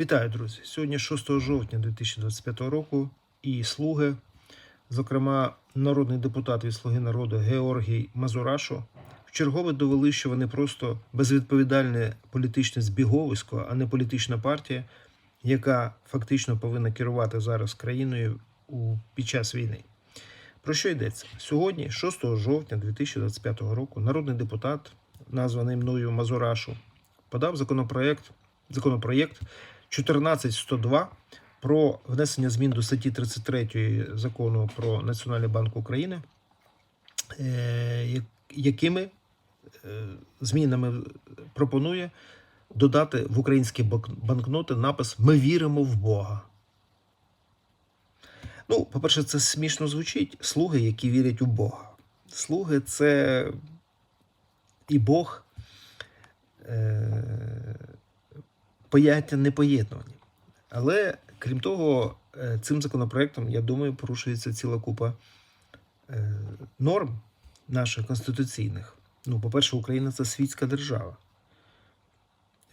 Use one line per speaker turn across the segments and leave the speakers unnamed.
Вітаю, друзі! Сьогодні 6 жовтня 2025 року і слуги, зокрема, народний депутат від Слуги народу Георгій Мазурашо, вчергове довели, що вони просто безвідповідальне політичне збіговисько, а не політична партія, яка фактично повинна керувати зараз країною у, під час війни. Про що йдеться? Сьогодні, 6 жовтня 2025 року, народний депутат, названий мною Мазурашу, подав законопроект, законопроєкт 14102 про внесення змін до статті 33 закону про Національний банк України, е, якими е, змінами пропонує додати в українські банкноти напис Ми віримо в Бога. Ну, по-перше, це смішно звучить. Слуги, які вірять у Бога. Слуги це і Бог. Е- поняття не поєднувані. Але крім того, е, цим законопроектом, я думаю, порушується ціла купа е, норм наших конституційних. Ну, по-перше, Україна це світська держава.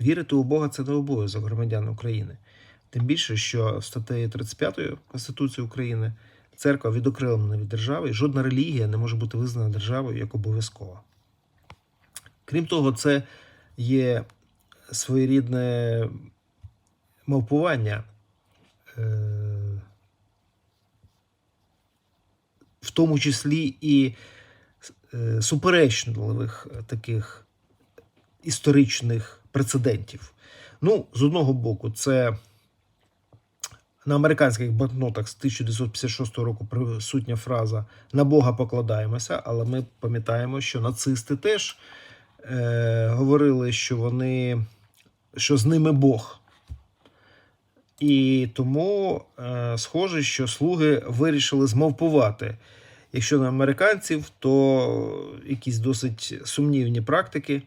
Вірити у Бога це не обов'язок громадян України. Тим більше, що статтею 35 Конституції України церква відокремлена від держави, і жодна релігія не може бути визнана державою як обов'язкова. Крім того, це є своєрідне мавпування, е, в тому числі і е, суперечливих таких історичних прецедентів. Ну, з одного боку, це на американських банкнотах з 1956 року присутня фраза на Бога покладаємося, але ми пам'ятаємо, що нацисти теж е, говорили, що вони що з ними Бог. І тому е, схоже, що слуги вирішили змовпувати. Якщо на американців, то якісь досить сумнівні практики.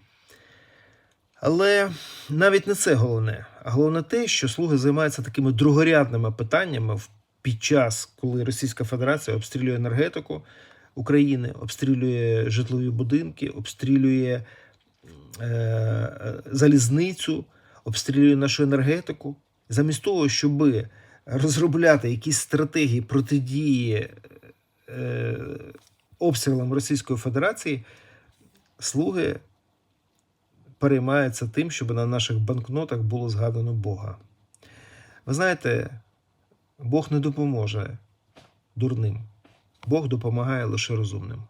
Але навіть не це головне. А головне те, що слуги займаються такими другорядними питаннями під час, коли Російська Федерація обстрілює енергетику України, обстрілює житлові будинки, обстрілює е, залізницю, обстрілює нашу енергетику. Замість того, щоб розробляти якісь стратегії протидії е, обстрілам Російської Федерації, слуги переймаються тим, щоб на наших банкнотах було згадано Бога. Ви знаєте, Бог не допоможе дурним, Бог допомагає лише розумним.